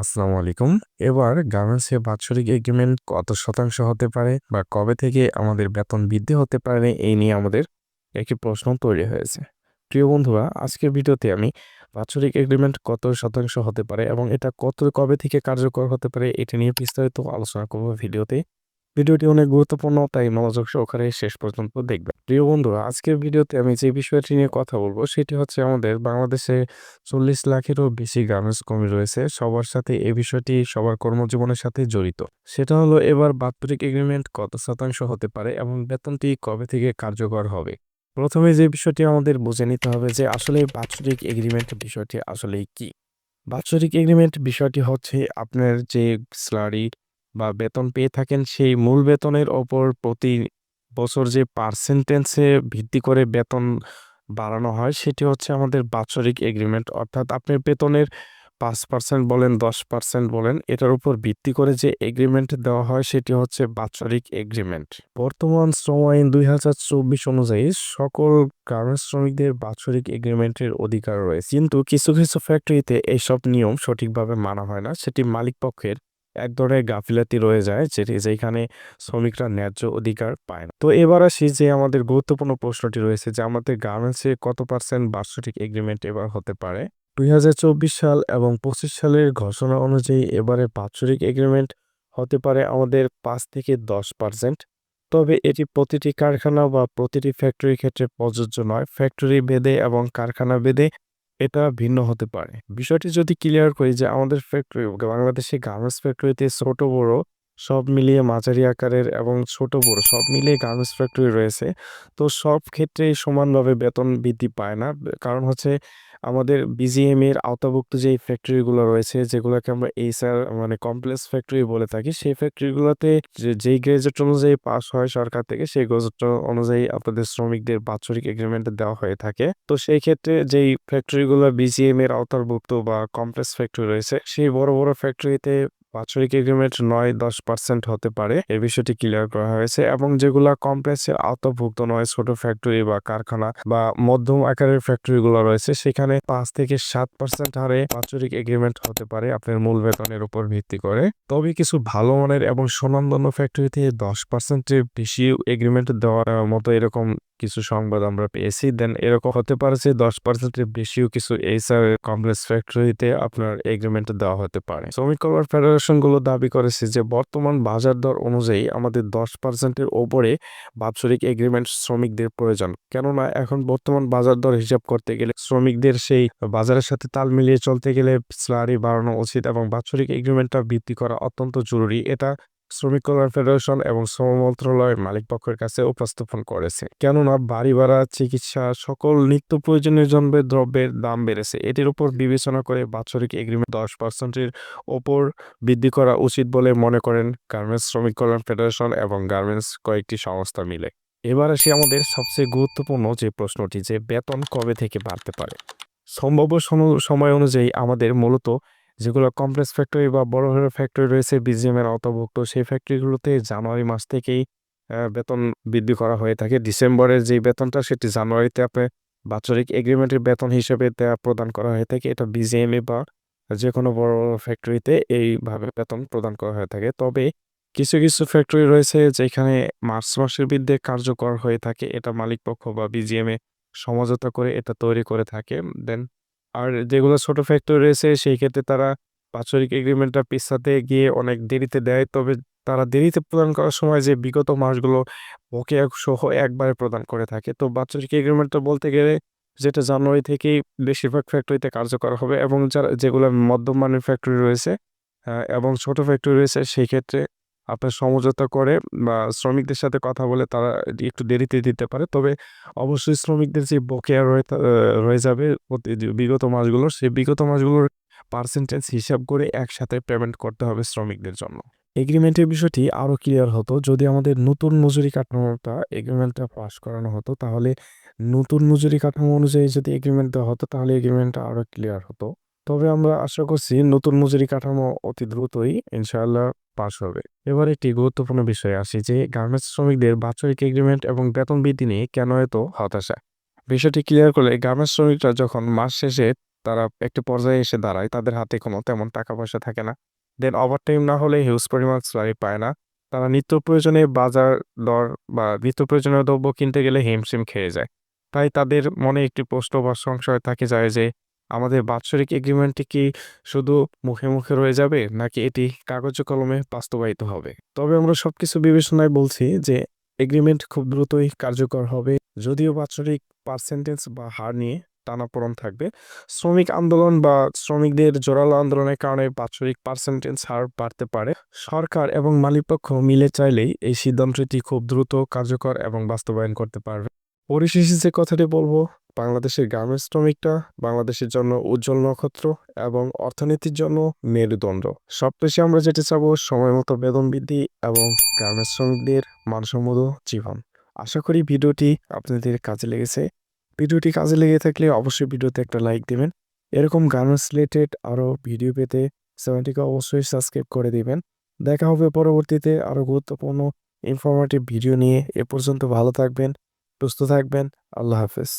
আসসালামু আলাইকুম। এবার গার্মেন্টসে বাৎসরিক এগ্রিমেন্ট কত শতাংশ হতে পারে বা কবে থেকে আমাদের বেতন বৃদ্ধি হতে পারে, এই নিয়ে আমাদের একটি প্রশ্ন তৈরি হয়েছে। প্রিয় বন্ধুরা, আজকের ভিডিওতে আমি বাৎসরিক এগ্রিমেন্ট কত শতাংশ হতে পারে এবং এটা কত, কবে থেকে কার্যকর হতে পারে, এটা নিয়ে বিস্তারিত আলোচনা করব ভিডিওতে। ভিডিওটি অনেক গুরুত্বপূর্ণ, তাই মনোযোগ সহকারে শেষ পর্যন্ত দেখবেন। প্রিয় বন্ধুরা, আজকের ভিডিওতে আমি যে বিষয়টি নিয়ে কথা বলব, সেটি হচ্ছে আমাদের বাংলাদেশে চল্লিশ লাখেরও বেশি গার্মেন্টস কর্মী রয়েছে। সবার সাথে এই বিষয়টি সবার কর্মজীবনের সাথে জড়িত। সেটা হলো এবার বাৎসরিক এগ্রিমেন্ট কত শতাংশ হতে পারে এবং বেতনটি কবে থেকে কার্যকর হবে? প্রথমে যে বিষয়টি আমাদের বুঝে নিতে হবে যে আসলে বাৎসরিক এগ্রিমেন্ট বিষয়টি আসলে কি? বাৎসরিক এগ্রিমেন্ট বিষয়টি হচ্ছে আপনার যে স্যালারি বা বেতন পেয়ে থাকেন, সেই মূল বেতনের ওপর প্রতি বছর যে পার্সেন্টেন্সে ভিত্তি করে বেতন বাড়ানো হয়, সেটি হচ্ছে আমাদের বাৎসরিক এগ্রিমেন্ট অর্থাৎ আপনি বেতনের পাঁচ পার্সেন্ট বলেন, দশ পার্সেন্ট বলেন, এটার উপর ভিত্তি করে যে এগ্রিমেন্ট দেওয়া হয়, সেটি হচ্ছে বাৎসরিক এগ্রিমেন্ট বর্তমান শ্রম আইন দুই হাজার চব্বিশ অনুযায়ী সকল গার্মেন্টস শ্রমিকদের বাৎসরিক এগ্রিমেন্টের অধিকার রয়েছে। কিন্তু কিছু কিছু ফ্যাক্টরিতে এইসব নিয়ম সঠিকভাবে মানা হয় না। সেটি মালিক পক্ষের এক ধরনের গাফিলাতি রয়ে যায় যেটি যেখানে শ্রমিকরা ন্যায্য অধিকার পায় না। তো এবার আসি যে আমাদের গুরুত্বপূর্ণ প্রশ্নটি রয়েছে যে আমাদের গার্মেন্টসে কত পার্সেন্ট বাৎসরিক এগ্রিমেন্ট এবার হতে পারে? দুই হাজার চব্বিশ সাল এবং পঁচিশ সালের ঘোষণা অনুযায়ী এবারে বাৎসরিক এগ্রিমেন্ট হতে পারে আমাদের পাঁচ থেকে দশ পার্সেন্ট। তবে এটি প্রতিটি কারখানা বা প্রতিটি ফ্যাক্টরির ক্ষেত্রে প্রযোজ্য নয়। ফ্যাক্টরি ভেদে এবং কারখানা ভেদে এটা ভিন্ন হতে পারে। বিষয়টি যদি ক্লিয়ার করি যে আমাদের ফ্যাক্টরি বাংলাদেশে গার্মেন্টস ফ্যাক্টরিতে ছোট বড় সব মিলিয়ে মাঝারি আকারের এবং ছোট বড় সব মিলিয়ে গার্মেন্টস ফ্যাক্টরি রয়েছে। তো সব ক্ষেত্রেই সমানভাবে বেতন বৃদ্ধি পায় না। কারণ হচ্ছে আমাদের বিজিএম এর আওতাভুক্ত যে ফ্যাক্টরিগুলো রয়েছে, যেগুলোকে আমরা এইচআর মানে কমপ্লেক্স ফ্যাক্টরি বলে থাকি, সেই ফ্যাক্টরিগুলোতে যেই গ্রেজেট অনুযায়ী পাস হয় সরকার থেকে, সেই গ্রেজেট অনুযায়ী আপনাদের শ্রমিকদের বাৎসরিক এগ্রিমেন্ট দেওয়া হয়ে থাকে। তো সেই ক্ষেত্রে যেই ফ্যাক্টরিগুলো বিজিএম এর আওতাভুক্ত বা কমপ্লেক্স ফ্যাক্টরি রয়েছে, সেই বড় বড় ফ্যাক্টরিতে বাৎসরিক এগ্রিমেন্ট নয়, দশ পার্সেন্ট হতে পারে। এ বিষয়টি ক্লিয়ার করা হয়েছে এবং যেগুলা কমপ্লেক্সের আওতাভুক্ত নয়, ছোট ফ্যাক্টরি বা কারখানা বা মধ্যম আকারের ফ্যাক্টরি গুলো রয়েছে, সেখানে পাঁচ থেকে সাত পার্সেন্ট হারে বাৎসরিক এগ্রিমেন্ট হতে পারে আপনার মূল বেতনের উপর ভিত্তি করে। তবে কিছু ভালো মানের এবং সুনামধন্য ফ্যাক্টরিতে দশ পার্সেন্টের বেশি এগ্রিমেন্ট দেওয়ার মতো এরকম কিছু সংবাদ আমরা পেয়েছি। দেন এরকম হতে পারে যে দশ পার্সেন্টের বেশিও কিছু এইচআর কমপ্লেক্স ফ্যাক্টরিতে আপনার এগ্রিমেন্ট দেওয়া হতে পারে। শ্রমিক কল্যাণ ফেডারেশনগুলো দাবি করেছে যে বর্তমান বাজার দর অনুযায়ী আমাদের দশ পার্সেন্টের ওপরে বাৎসরিক এগ্রিমেন্ট শ্রমিকদের প্রয়োজন। কেননা এখন বর্তমান বাজার দর হিসাব করতে গেলে শ্রমিকদের সেই বাজারের সাথে তাল মিলিয়ে চলতে গেলে স্যালারি বাড়ানো উচিত এবং বাৎসরিক এগ্রিমেন্টটা বৃদ্ধি করা অত্যন্ত জরুরি। এটা শ্রমিক কল্যাণ ফেডারেশন এবং শ্রম মন্ত্রণালয়ের মালিক পক্ষের কাছে উপস্থাপন করেছে। কেননা, বাড়ি ভাড়া, চিকিৎসা, সকল নিত্য প্রয়োজনীয় জন্য দ্রব্যের দাম বেড়েছে। এটির উপর বিবেচনা করে বাৎসরিক এগ্রিমেন্ট দশ পার্সেন্টের ওপর বৃদ্ধি করা উচিত বলে মনে করেন গার্মেন্টস শ্রমিক কল্যাণ ফেডারেশন এবং গার্মেন্টস কয়েকটি সংস্থা মিলে। এবার আসি আমাদের সবচেয়ে গুরুত্বপূর্ণ যে প্রশ্নটি যে বেতন কবে থেকে বাড়তে পারে? সম্ভাব্য সম- সময় অনুযায়ী আমাদের মূলত যেগুলো কমপ্লেক্স ফ্যাক্টরি বা বড় বড় ফ্যাক্টরি রয়েছে বিজিএম এর আওতাভুক্ত সেই ফ্যাক্টরিগুলোতে জানুয়ারি মাস থেকেই বেতন বৃদ্ধি করা হয়ে থাকে। ডিসেম্বরের যে বেতনটা, সেটি জানুয়ারিতে আপনি বাৎসরিক এগ্রিমেন্টের বেতন হিসেবে দেয়া প্রদান করা হয়ে থাকে। এটা বিজিএমএ বা যে কোনো বড় ফ্যাক্টরিতে এইভাবে বেতন প্রদান করা হয়ে থাকে। তবে কিছু কিছু ফ্যাক্টরি রয়েছে যেখানে মার্চ মাসের মধ্যে কার্যকর হয়ে থাকে। এটা মালিক পক্ষ বা বিজিএমএ সমঝোতা করে এটা তৈরি করে থাকে। দেন আর যেগুলো ছোট ফ্যাক্টরি রয়েছে, সেই ক্ষেত্রে তারা বাৎসরিক এগ্রিমেন্টটা পিছাতে গিয়ে অনেক দেরিতে দেয়। তবে তারা দেরিতে প্রদান করার সময় যে বিগত মাসগুলো বকেয়া সহ একবারে প্রদান করে থাকে। তো বাৎসরিক এগ্রিমেন্টটা বলতে গেলে যেটা জানুয়ারি থেকেই বেশিরভাগ ফ্যাক্টরিতে কার্যকর হবে এবং যারা, যেগুলো মধ্যম মানের ফ্যাক্টরি রয়েছে এবং ছোট ফ্যাক্টরি রয়েছে, সেই ক্ষেত্রে আপনার সমঝোতা করে বা শ্রমিকদের সাথে কথা বলে তারা একটু দেরিতে দিতে পারে। তবে অবশ্যই শ্রমিকদের যে বকেয়া রয়ে রয়ে যাবে বিগত মাসগুলোর, সেই বিগত মাসগুলোর পার্সেন্টেজ হিসাব করে একসাথে পেমেন্ট করতে হবে শ্রমিকদের জন্য। এগ্রিমেন্টের বিষয়টি আরও ক্লিয়ার হতো। যদি আমাদের নতুন মজুরি কাঠামোটা এগ্রিমেন্টটা পাস করানো হতো, তাহলে নতুন মজুরি কাঠামো অনুযায়ী যদি এগ্রিমেন্ট দেওয়া হতো, তাহলে এগ্রিমেন্টটা আরও ক্লিয়ার হতো। তবে আমরা আশা করছি নতুন মজুরি কাঠামো অতি দ্রুতই, ইনশাআল্লাহ পাস হবে। এবার একটি গুরুত্বপূর্ণ বিষয় আসি যে গার্মেন্টস শ্রমিকদের বাৎসরিক এগ্রিমেন্ট এবং বেতন বৃদ্ধি নিয়ে কেন এত হতাশা? বিষয়টি ক্লিয়ার করলে গার্মেন্টস শ্রমিকরা যখন মাস শেষে তারা একটি পর্যায়ে এসে দাঁড়ায়, তাদের হাতে কোনো তেমন টাকা পয়সা থাকে না। দেন ওভারটাইম না হলে হিউজ পরিমাণ স্যালারি পায় না। তারা নিত্য প্রয়োজনে বাজার দর বা নিত্য প্রয়োজনীয় দ্রব্য কিনতে গেলে হিমশিম খেয়ে যায়। তাই তাদের মনে একটি প্রশ্ন বা সংশয় থাকে যায় যে আমাদের বাৎসরিক এগ্রিমেন্টটি কি শুধু মুখে মুখে রয়ে যাবে, নাকি এটি কাগজে কলমে বাস্তবায়িত হবে? তবে আমরা সবকিছু বিবেচনায় বলছি যে এগ্রিমেন্ট খুব দ্রুতই কার্যকর হবে, যদিও বাৎসরিক পার্সেন্টেজ বা হার নিয়ে টানাপোড়ন থাকবে। শ্রমিক আন্দোলন বা শ্রমিকদের জোরালো আন্দোলনের কারণে বাৎসরিক পার্সেন্টেজ হার বাড়তে পারে। সরকার এবং মালিকপক্ষ মিলে চাইলেই এই সিদ্ধান্তটি খুব দ্রুত কার্যকর এবং বাস্তবায়ন করতে পারবে। পরিশেষে যে কথাটি বলব বাংলাদেশের গার্মেন্টস শ্রমিকটা বাংলাদেশের জন্য উজ্জ্বল নক্ষত্র এবং অর্থনীতির জন্য মেরুদণ্ড। সবশেষে আমরা যেটা চাবো সময় মতো বেতন বৃদ্ধি এবং গার্মেন্টস শ্রমিকদের মানসম্মত জীবন। আশা করি ভিডিওটি আপনাদের কাজে লেগেছে। ভিডিওটি কাজে লেগে থাকলে অবশ্যই ভিডিওতে একটা লাইক দেবেন। এরকম গার্মেন্টস রিলেটেড আরও ভিডিও পেতে চ্যানেলটিকে অবশ্যই সাবস্ক্রাইব করে দিবেন। দেখা হবে পরবর্তীতে আরও গুরুত্বপূর্ণ ইনফরমেটিভ ভিডিও নিয়ে। এ পর্যন্ত ভালো থাকবেন, সুস্থ থাকবেন। আল্লাহ হাফেজ।